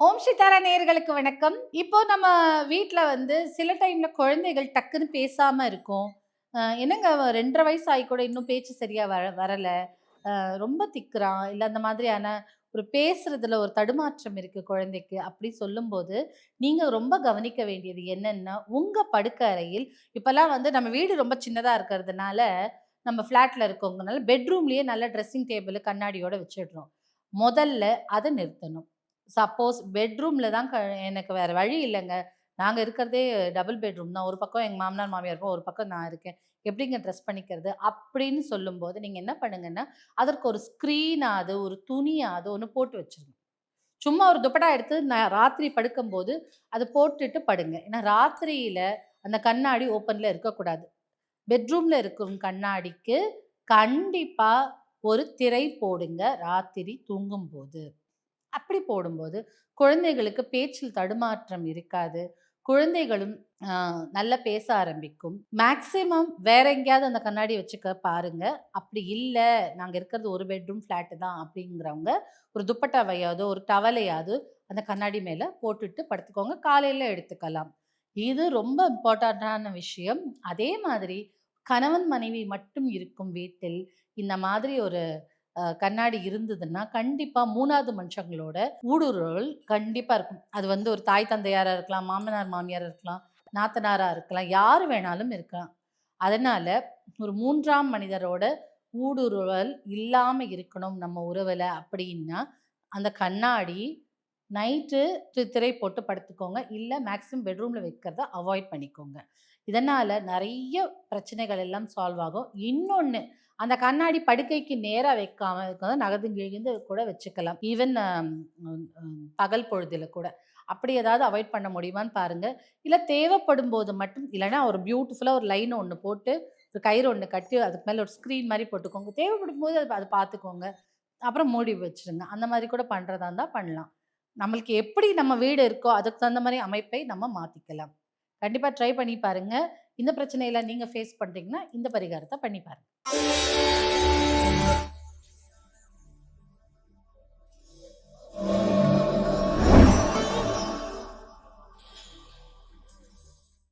ஓம் சித்தாரா நேயர்களுக்கு வணக்கம். இப்போ நம்ம வீட்டில் வந்து சில டைம்ல குழந்தைகள் டக்குன்னு பேசாம இருக்கும். அஹ் என்னங்க அவன் ரெண்டரை வயசு ஆகி கூட இன்னும் பேச்சு சரியா வர வரல. அஹ் ரொம்ப திக்குறான் இல்லை அந்த மாதிரியான ஒரு பேசுறதுல ஒரு தடுமாற்றம் இருக்கு குழந்தைக்கு அப்படி சொல்லும்போது நீங்க ரொம்ப கவனிக்க வேண்டியது என்னன்னா உங்க படுக்க அறையில் இப்பெல்லாம் வந்து நம்ம வீடு ரொம்ப சின்னதா இருக்கிறதுனால நம்ம ஃப்ளாட்ல இருக்கவங்கனால பெட்ரூம்லயே நல்ல ட்ரெஸ்ஸிங் டேபிள் கண்ணாடியோட வச்சிடுறோம். முதல்ல அதை நிறுத்தணும். சப்போஸ் பெட்ரூம்ல தான் க எனக்கு வேற வழி இல்லைங்க. நாங்க இருக்கிறதே டபுள் பெட்ரூம் தான். ஒரு பக்கம் எங்க மாமனார், மாமியார் இருக்கும் ஒரு பக்கம் நான் இருக்கேன். எப்படிங்க ட்ரெஸ் பண்ணிக்கிறது? அப்படின்னு சொல்லும்போது, நீங்க என்ன பண்ணுங்கன்னா, அதற்கு ஒரு ஸ்க்ரீனாவது, ஒரு துணியாவது ஒன்று போட்டு வச்சுருங்க. சும்மா ஒரு துப்பட்டா எடுத்து நான் ராத்திரி படுக்கும்போது, அது போட்டுட்டு படுங்க. ஏன்னா ராத்திரியில அந்த கண்ணாடி ஓப்பன்ல இருக்கக்கூடாது. பெட்ரூம்ல இருக்கும் கண்ணாடிக்கு கண்டிப்பா ஒரு திரை போடுங்க ராத்திரி தூங்கும்போது. அப்படி போடும்போது, குழந்தைகளுக்கு பேச்சில் தடுமாற்றம் இருக்காது. குழந்தைகளும் நல்லா பேச ஆரம்பிக்கும். மேக்ஸிமம் வேற எங்கேயாவது அந்த கண்ணாடி வச்சுக்க பாருங்க. அப்படி இல்லை நாங்கள் இருக்கிறது ஒரு பெட்ரூம் ஃப்ளாட்டு தான் அப்படிங்கிறவங்க, ஒரு துப்பட்டாவையாவது, ஒரு டவலையாவது அந்த கண்ணாடி மேலே போட்டுட்டு படுத்துக்கோங்க. காலையில் எடுத்துக்கலாம். இது ரொம்ப இம்பார்ட்டண்ட்டான விஷயம். அதே மாதிரி கணவன், மனைவி மட்டும் இருக்கும் வீட்டில், இந்த மாதிரி ஒரு கண்ணாடி இருந்ததுன்னா, கண்டிப்பாக மூணாவது மனுஷங்களோட ஊடுருவல் கண்டிப்பாக இருக்கும். அது வந்து ஒரு தாய் தந்தையாராக இருக்கலாம், மாமனார், மாமியாராக இருக்கலாம், நாத்தனாராக இருக்கலாம், யார் வேணாலும் இருக்கலாம். அதனால் ஒரு மூன்றாம் மனிதரோட ஊடுருவல் இல்லாமல் இருக்கணும் நம்ம உறவில் அப்படின்னா, அந்த கண்ணாடி நைட்டு திரை போட்டு படுத்துக்கோங்க. இல்லை மேக்ஸிமம் பெட்ரூமில் வைக்கிறத அவாய்ட் பண்ணிக்கோங்க. இதனால் நிறைய பிரச்சனைகள் எல்லாம் சால்வ் ஆகும். இன்னொன்று அந்த கண்ணாடி படுக்கைக்கு நேராக வைக்காம இருக்க நகர்ந்து கிழிந்து கூட வச்சுக்கலாம். ஈவன் um, பகல் பொழுதில் கூட. அப்படி ஏதாவது அவாய்ட் பண்ண முடியுமான்னு பாருங்கள் இல்லை தேவைப்படும் போது மட்டும் இல்லைன்னா ஒரு பியூட்டிஃபுல்லாக ஒரு லைன் ஒன்று போட்டு, ஒரு கயிறு ஒன்று கட்டி அதுக்கு மேலே ஒரு ஸ்க்ரீன் மாதிரி போட்டுக்கோங்க. தேவைப்படும்போது அது அதை பார்த்துக்கோங்க. அப்புறம் மூடி வச்சுருங்க. அந்த மாதிரி கூட பண்ணுறதா இருந்தால் பண்ணலாம். நம்மளுக்கு எப்படி நம்ம வீடு இருக்கோ, அதுக்கு தகுந்த மாதிரி அமைப்பை நம்ம மாற்றிக்கலாம் கண்டிப்பாக ட்ரை பண்ணி பாருங்கள் இந்த பிரச்சனையெல்லாம் நீங்கள் ஃபேஸ் பண்ணுறீங்கன்னா இந்த பரிகாரத்தை பண்ணி பாருங்கள்